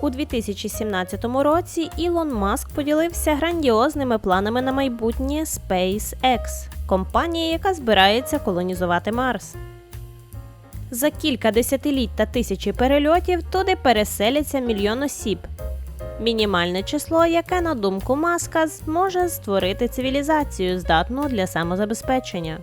У 2017 році Ілон Маск поділився грандіозними планами на майбутнє SpaceX, компанія, яка збирається колонізувати Марс. За кілька десятиліть та тисячі перельотів туди переселяться мільйон осіб. Мінімальне число, яке, на думку Маска, зможе створити цивілізацію, здатну для самозабезпечення.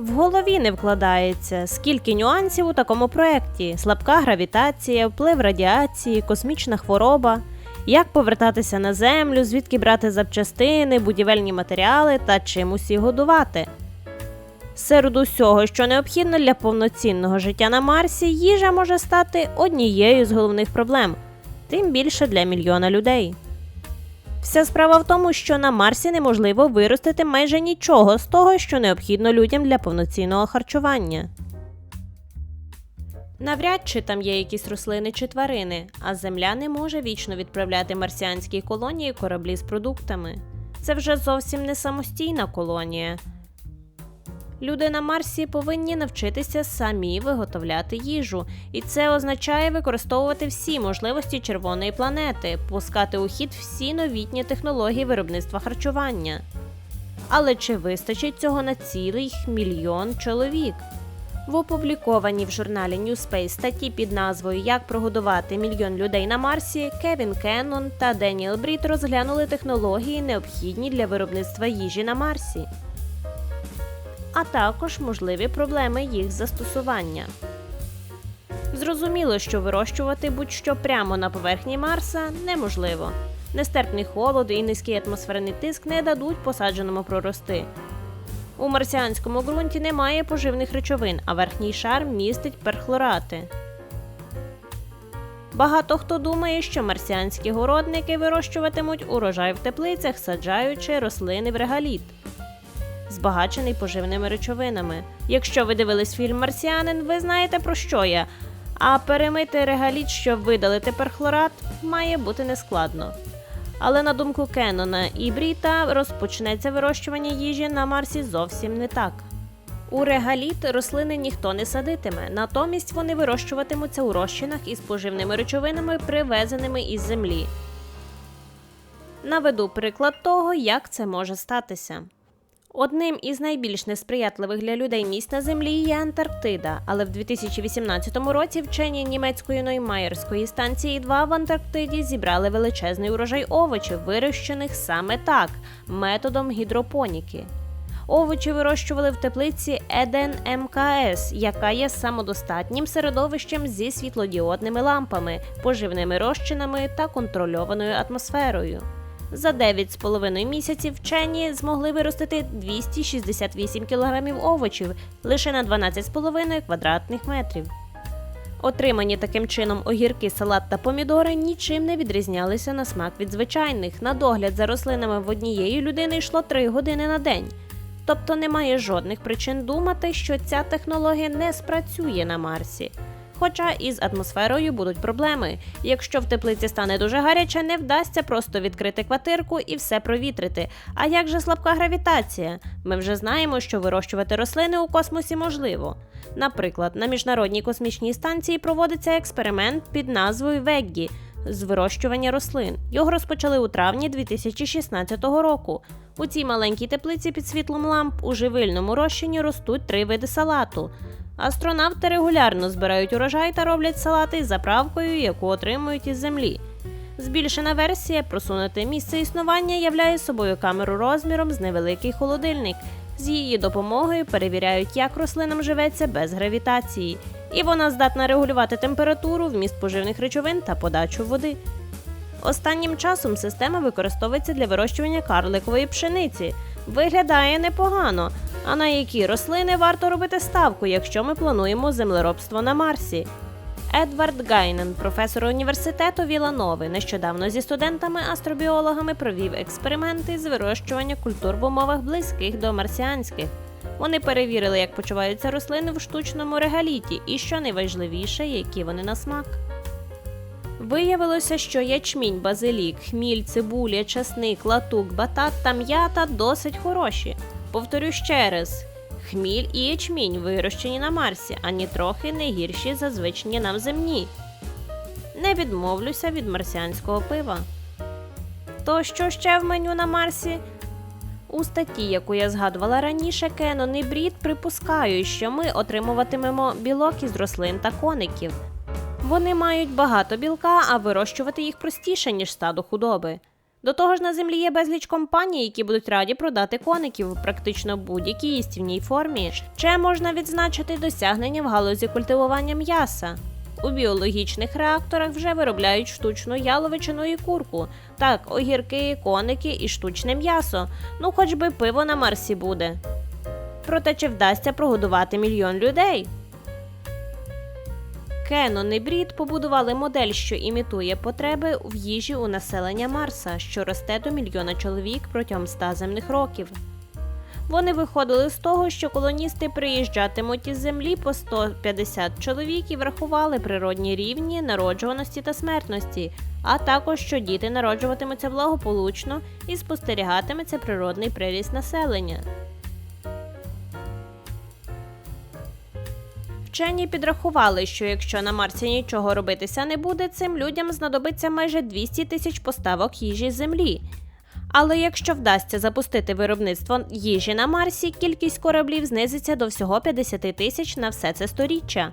В голові не вкладається, скільки нюансів у такому проєкті: слабка гравітація, вплив радіації, космічна хвороба, як повертатися на землю, звідки брати запчастини, будівельні матеріали та чим усі годувати. Серед усього, що необхідно для повноцінного життя на Марсі, їжа може стати однією з головних проблем, тим більше для мільйона людей. Вся справа в тому, що на Марсі неможливо виростити майже нічого з того, що необхідно людям для повноцінного харчування. Навряд чи там є якісь рослини чи тварини, а Земля не може вічно відправляти марсіанській колонії кораблі з продуктами. Це вже зовсім не самостійна колонія. Люди на Марсі повинні навчитися самі виготовляти їжу, і це означає використовувати всі можливості червоної планети, пускати у хід всі новітні технології виробництва харчування. Але чи вистачить цього на цілий мільйон чоловік? В опублікованій в журналі New Space статті під назвою Як прогодувати мільйон людей на Марсі Кевін Кеннон та Деніел Бріт розглянули технології, необхідні для виробництва їжі на Марсі а також можливі проблеми їх застосування. Зрозуміло, що вирощувати будь-що прямо на поверхні Марса неможливо. Нестерпний холод і низький атмосферний тиск не дадуть посадженому прорости. У марсіанському ґрунті немає поживних речовин, а верхній шар містить перхлорати. Багато хто думає, що марсіанські городники вирощуватимуть урожай в теплицях, саджаючи рослини в регаліт збагачений поживними речовинами. Якщо ви дивились фільм Марсіанин, ви знаєте про що я. А перемити регаліт, щоб видалити перхлорат, має бути нескладно. Але на думку Кеннона і Бріта, розпочнеться вирощування їжі на Марсі зовсім не так. У регаліт рослини ніхто не садитиме, натомість вони вирощуватимуться у розчинах із поживними речовинами, привезеними із землі. Наведу приклад того, як це може статися. Одним із найбільш несприятливих для людей місць на землі є Антарктида, але в 2018 році вчені німецької Ноймаєрської станції 2 в Антарктиді зібрали величезний урожай овочів, вирощених саме так, методом гідропоніки. Овочі вирощували в теплиці Еден МКС, яка є самодостатнім середовищем зі світлодіодними лампами, поживними розчинами та контрольованою атмосферою. За 9,5 місяців вчені змогли виростити 268 кг овочів лише на 12,5 квадратних метрів. Отримані таким чином огірки, салат та помідори нічим не відрізнялися на смак від звичайних. На догляд за рослинами в однієї людини йшло 3 години на день. Тобто немає жодних причин думати, що ця технологія не спрацює на Марсі. Хоча із атмосферою будуть проблеми. Якщо в теплиці стане дуже гаряче, не вдасться просто відкрити квартирку і все провітрити. А як же слабка гравітація? Ми вже знаємо, що вирощувати рослини у космосі можливо. Наприклад, на міжнародній космічній станції проводиться експеримент під назвою Веггі з вирощування рослин. Його розпочали у травні 2016 року. У цій маленькій теплиці під світлом ламп у живильному розчині ростуть три види салату. Астронавти регулярно збирають урожай та роблять салати з заправкою, яку отримують із землі. Збільшена версія просунуте місце існування являє собою камеру розміром з невеликий холодильник. З її допомогою перевіряють, як рослинам живеться без гравітації, і вона здатна регулювати температуру, вміст поживних речовин та подачу води. Останнім часом система використовується для вирощування карликової пшениці. Виглядає непогано, а на які рослини варто робити ставку, якщо ми плануємо землеробство на Марсі? Едвард Гайнен, професор університету Віланови, нещодавно зі студентами-астробіологами провів експерименти з вирощування культур в умовах близьких до марсіанських. Вони перевірили, як почуваються рослини в штучному регаліті, і що найважливіше, які вони на смак. Виявилося, що ячмінь, базилік, хміль, цибуля, часник, латук, батат та м'ята досить хороші. Повторю ще раз: хміль і ячмінь, вирощені на Марсі, ані трохи не гірші за звичні нам земні. Не відмовлюся від марсіанського пива. То що ще в меню на Марсі? У статті, яку я згадувала раніше, Кенон і Брід припускають, що ми отримуватимемо білок із рослин та коників. Вони мають багато білка, а вирощувати їх простіше, ніж стадо худоби. До того ж, на землі є безліч компаній, які будуть раді продати коників у практично будь-якій їстівній формі. Ще можна відзначити досягнення в галузі культивування м'яса. У біологічних реакторах вже виробляють штучну яловичину і курку. Так, огірки, коники і штучне м'ясо. Ну, хоч би пиво на Марсі буде. Проте чи вдасться прогодувати мільйон людей? Кенон і Брід побудували модель, що імітує потреби в їжі у населення Марса, що росте до мільйона чоловік протягом 100 земних років. Вони виходили з того, що колоністи приїжджатимуть із землі по 150 чоловік і врахували природні рівні народжуваності та смертності, а також що діти народжуватимуться благополучно і спостерігатиметься природний приріст населення. Вчені підрахували, що якщо на Марсі нічого робитися не буде, цим людям знадобиться майже 200 тисяч поставок їжі з землі. Але якщо вдасться запустити виробництво їжі на Марсі, кількість кораблів знизиться до всього 50 тисяч на все це сторіччя.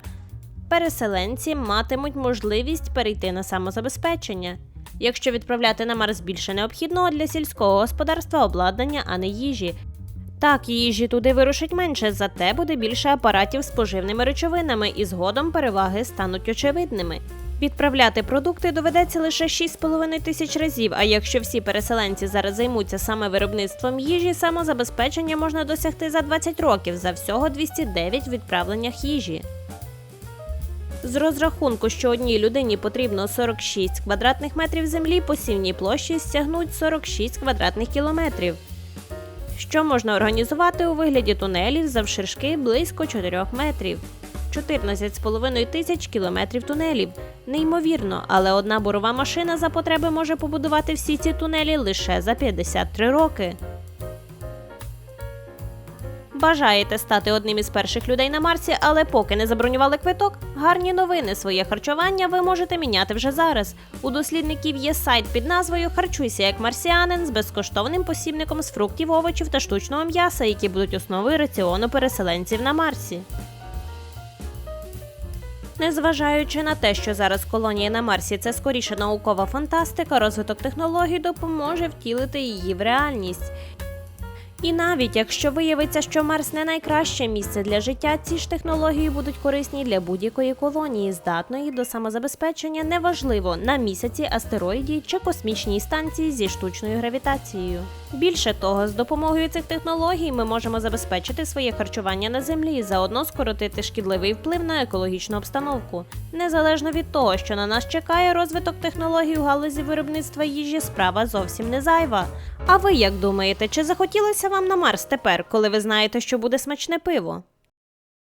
Переселенці матимуть можливість перейти на самозабезпечення. Якщо відправляти на Марс більше необхідного для сільського господарства обладнання, а не їжі. Так, їжі туди вирушить менше, зате буде більше апаратів з поживними речовинами, і згодом переваги стануть очевидними. Відправляти продукти доведеться лише 6,5 тисяч разів. А якщо всі переселенці зараз займуться саме виробництвом їжі, самозабезпечення можна досягти за 20 років за всього 209 відправленнях їжі. З розрахунку, що одній людині потрібно 46 квадратних метрів землі, посівній площі стягнуть 46 квадратних кілометрів що можна організувати у вигляді тунелів завширшки близько 4 метрів. 14,5 тисяч кілометрів тунелів. Неймовірно, але одна бурова машина за потреби може побудувати всі ці тунелі лише за 53 роки. Бажаєте стати одним із перших людей на Марсі, але поки не забронювали квиток? Гарні новини. Своє харчування ви можете міняти вже зараз. У дослідників є сайт під назвою Харчуйся як марсіанин з безкоштовним посібником з фруктів, овочів та штучного м'яса, які будуть основою раціону переселенців на Марсі. Незважаючи на те, що зараз колонія на Марсі це скоріше наукова фантастика, розвиток технологій допоможе втілити її в реальність. І навіть якщо виявиться, що Марс не найкраще місце для життя, ці ж технології будуть корисні для будь-якої колонії, здатної до самозабезпечення, неважливо на місяці, астероїді чи космічній станції зі штучною гравітацією. Більше того, з допомогою цих технологій ми можемо забезпечити своє харчування на землі і заодно скоротити шкідливий вплив на екологічну обстановку. Незалежно від того, що на нас чекає розвиток технологій у галузі виробництва їжі, справа зовсім не зайва. А ви як думаєте, чи захотілося вам на Марс тепер, коли ви знаєте, що буде смачне пиво?